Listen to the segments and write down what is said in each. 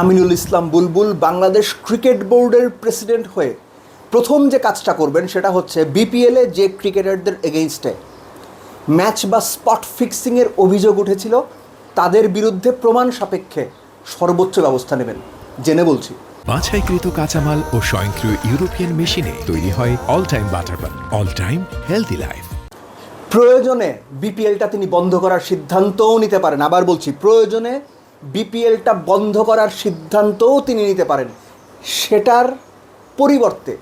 Aminul Islam Bulbul Bangladesh cricket বোর্ডের president হয়ে প্রথম যে কাজটা করবেন সেটা হচ্ছে বিপিএলে যে ক্রিকেটারদের এগেইনস্টে ম্যাচ বা স্পট ফিক্সিংয়ের অভিযোগ উঠেছিল তাদের বিরুদ্ধে প্রমাণ সাপেক্ষে সর্বোচ্চ ব্যবস্থা নেবেন। জেনে বলছি। বাছাইকৃত কাঁচামাল ও স্বয়ংক্রিয় ইউরোপিয়ান মেশিনে তৈরি হয় all time butter bun all time healthy life প্রয়োজনে বিপিএলটা তিনি বন্ধ করার সিদ্ধান্তও নিতে পারেন। আবার বলছি প্রয়োজনে বিপিএলটা বন্ধ করার সিদ্ধান্তও তিনি নিতে পারেন। সেটার পরিবর্তে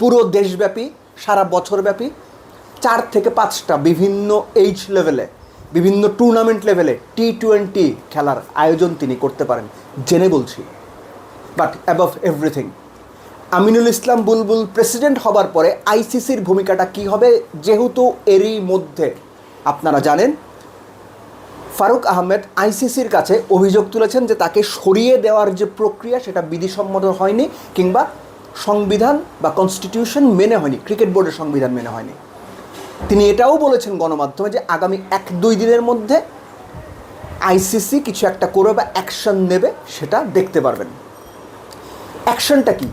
পুরো দেশব্যাপী, সারা বছরব্যাপী চার থেকে পাঁচটা বিভিন্ন এইজ লেভেলে বিভিন্ন টুর্নামেন্ট লেভেলে টি টোয়েন্টি খেলার আয়োজন তিনি করতে পারেন, জেনে বলছি। But above everything Aminul Islam Bulbul president হবার পরে আইসিসির ভূমিকাটা কি হবে, যেহেতু এরই মধ্যে, আপনারা জানেন ফারুক আহমেদ আইসিসির কাছে অভিযোগ তুলেছেন যে তাকে সরিয়ে দেওয়ার যে প্রক্রিয়া সেটা বিধিসম্মত হয়নি কিংবা সংবিধান বা কনস্টিটিউশন মেনে হয়নি ক্রিকেট বোর্ডের সংবিধান মেনে হয়নি। তিনি এটাও বলেছেন গণমাধ্যমে যে আগামী এক দুই দিনের মধ্যে আইসিসি কিছু একটা করবে বা অ্যাকশন নেবে সেটা দেখতে পারবেন। অ্যাকশনটা কি?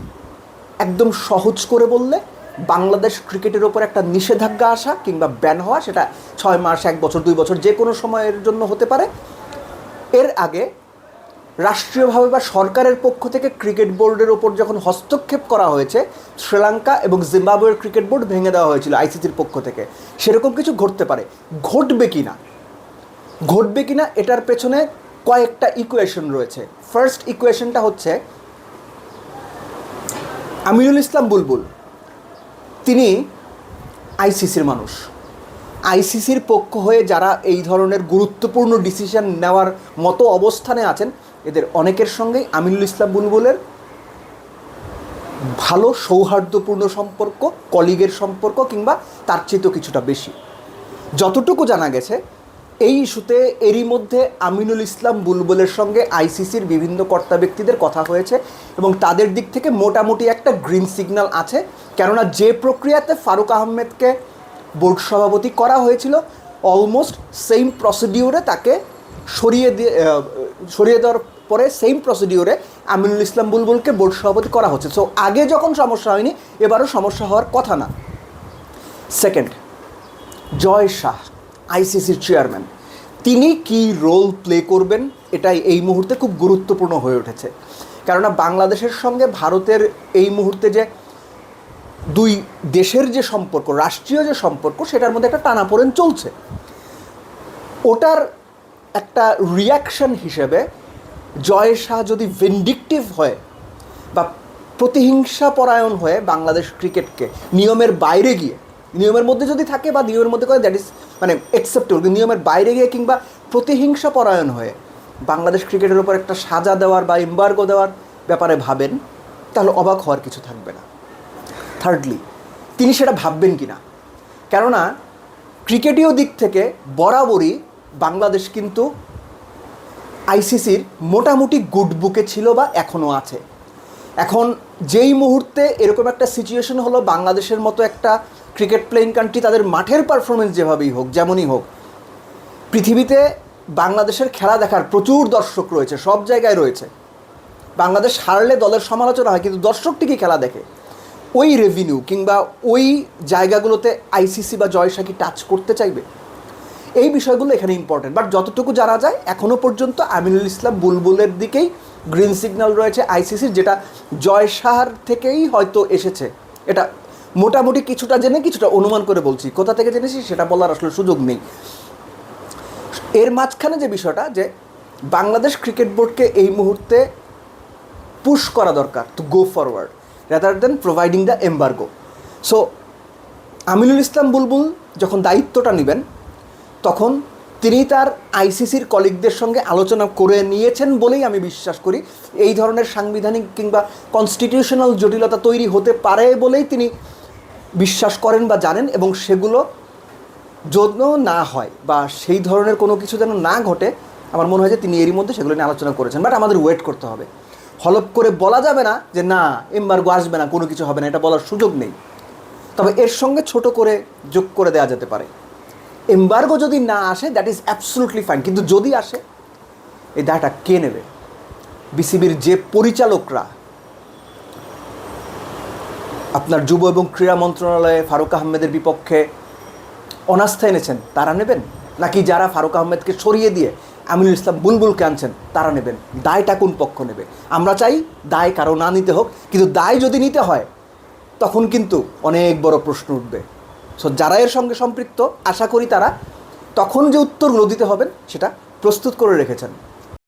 একদম সহজ করে বললে বাংলাদেশ ক্রিকেটের ওপর একটা নিষেধাজ্ঞা আসা কিংবা ব্যান হওয়া, সেটা ছয় মাস, এক বছর, দুই বছর, যে কোনো সময়ের জন্য হতে পারে। এর আগে রাষ্ট্রীয়ভাবে বা সরকারের পক্ষ থেকে ক্রিকেট বোর্ডের ওপর যখন হস্তক্ষেপ করা হয়েছে, শ্রীলঙ্কা এবং জিম্বাবুয়ের ক্রিকেট বোর্ড ভেঙে দেওয়া হয়েছিল আইসিসির পক্ষ থেকে। সেরকম কিছু ঘটতে পারে। ঘটবে কি না? ঘটবে কি না? এটার পেছনে কয়েকটা ইকুয়েশন রয়েছে। ফার্স্ট ইকুয়েশনটা হচ্ছে আমিরুল ইসলাম বুলবুল। তিনি আইসিসির মানুষ। আইসিসির পক্ষ হয়ে যারা এই ধরনের গুরুত্বপূর্ণ ডিসিশন নেওয়ার মতো অবস্থানে আছেন, এদের অনেকের সঙ্গেই আমিনুল ইসলাম বুলবুলের ভালো সৌহার্দ্যপূর্ণ সম্পর্ক কলিগের সম্পর্ক কিংবা তার চেয়েও কিছুটা বেশি। যতটুকু জানা গেছে এই ইস্যুতে এরই মধ্যে আমিনুল ইসলাম বুলবুলের সঙ্গে আইসিসির বিভিন্ন কর্তা ব্যক্তিদের কথা হয়েছে এবং তাদের দিক থেকে মোটামুটি একটা গ্রিন সিগন্যাল আছে। কেননা যে প্রক্রিয়াতে ফারুক আহমেদকে বোর্ড সভাপতি করা হয়েছিল অলমোস্ট সেম প্রসিডিউরে তাকে সরিয়ে দিয়ে সরিয়ে দেওয়ার পরে সেম প্রসিডিউরে আমিনুল ইসলাম বুলবুলকে বোর্ড সভাপতি করা হচ্ছে। সো আগে যখন সমস্যা হয়নি, এবারও সমস্যা হওয়ার কথা না। সেকেন্ড জয় শাহ। আইসিসির চেয়ারম্যান তিনি কি রোল প্লে করবেন, এটাই এই মুহূর্তে খুব গুরুত্বপূর্ণ হয়ে উঠেছে। কেননা বাংলাদেশের সঙ্গে ভারতের এই মুহূর্তে যে দুই দেশের যে সম্পর্ক, রাষ্ট্রীয় যে সম্পর্ক, সেটার মধ্যে একটা টানাপোড়েন চলছে। ওটার একটা রিয়াকশন হিসেবে জয় শাহ যদি ভেন্ডিকটিভ হয় বা প্রতিহিংসা পরায়ণ হয়ে বাংলাদেশ ক্রিকেটকে নিয়মের বাইরে গিয়ে নিয়মের মধ্যে যদি থাকে বা নিয়মের মধ্যে করে দ্যাট ইজ মানে অ্যাকসেপ্টেবল নিয়মের বাইরে গিয়ে কিংবা প্রতিহিংসা পরায়ণ হয়ে বাংলাদেশ ক্রিকেটের উপর একটা সাজা দেওয়ার বা এম্বার্গো দেওয়ার ব্যাপারে ভাবেন, তাহলে অবাক হওয়ার কিছু থাকবে না। থার্ডলি তিনি সেটা ভাববেন কি না কেননা ক্রিকেটীয় দিক থেকে বরাবরই বাংলাদেশ কিন্তু আইসিসির মোটামুটি গুড বুকে ছিল বা এখনও আছে। এখন যেই মুহূর্তে এরকম একটা সিচুয়েশন হলো, বাংলাদেশের মতো একটা ক্রিকেট প্লেইং কান্ট্রি তাদের মাঠের পারফরমেন্স যেভাবেই হোক, যেমনই হোক, পৃথিবীতে বাংলাদেশের খেলা দেখার প্রচুর দর্শক রয়েছে, সব জায়গায় রয়েছে। বাংলাদেশ হারলে দলের সমালোচনা হয়, কিন্তু দর্শক ঠিকই খেলা দেখে? ওই রেভিনিউ কিংবা ওই জায়গাগুলোতে আইসিসি বা জয়সা টাচ করতে চাইবে? এই বিষয়গুলো এখানে ইম্পর্টেন্ট বাট যতটুকু জানা যায় এখনও পর্যন্ত আমিনুল ইসলাম বুলবুলের দিকেই গ্রিন সিগন্যাল রয়েছে আইসিসির যেটা জয় শাহর থেকেই হয়তো এসেছে। এটা মোটামুটি কিছুটা জেনে কিছুটা অনুমান করে বলছি। কোথা থেকে জেনেছি সেটা বলার আসলে সুযোগ নেই। এর মাঝখানে যে বিষয়টা, যে বাংলাদেশ ক্রিকেট বোর্ডকে এই মুহূর্তে পুশ করা দরকার to go forward rather than providing the embargo so Aminul Islam Bulbul যখন দায়িত্বটা নেবেন তখন তিনি তার আইসিসির কলিগদের সঙ্গে আলোচনা করে নিয়েছেন বলেই আমি বিশ্বাস করি। এই ধরনের সাংবিধানিক কিংবা কনস্টিটিউশনাল জটিলতা তৈরি হতে পারে বলেই তিনি বিশ্বাস করেন বা জানেন এবং সেগুলো যেন না হয় বা সেই ধরনের কোনো কিছু যেন না ঘটে, আমার মনে হয় যে তিনি এরই মধ্যে সেগুলো নিয়ে আলোচনা করেছেন। বাট আমাদের ওয়েট করতে হবে। হলপ করে বলা যাবে না যে, না এম্বার্গো আসবে না, কোনো কিছু হবে না। এটা বলার সুযোগ নেই। তবে এর সঙ্গে ছোট করে যোগ করে দেওয়া যেতে পারে। এম্বার্গো যদি না আসে দ্যাট ইজ অ্যাবসলুটলি ফাইন কিন্তু যদি আসে, এই দায়টা কে নেবে? বিসিবির যে পরিচালকরা, আপনার যুব এবং ক্রীড়া মন্ত্রণালয়ে ফারুক আহমেদের বিপক্ষে অনাস্থা এনেছেন, তারা নেবেন? নাকি যারা ফারুক আহমেদকে সরিয়ে দিয়ে আমিনুল ইসলাম বুলবুলকে আনছেন, তারা নেবেন? দায়টা কোন পক্ষ নেবে? আমরা চাই দায় কারও না নিতে হোক, কিন্তু দায় যদি নিতে হয়, তখন কিন্তু অনেক বড় প্রশ্ন উঠবে। সো যারা এর সঙ্গে সম্পৃক্ত, আশা করি তারা তখন যে উত্তরগুলো দিতে হবেন, সেটা প্রস্তুত করে রেখেছেন।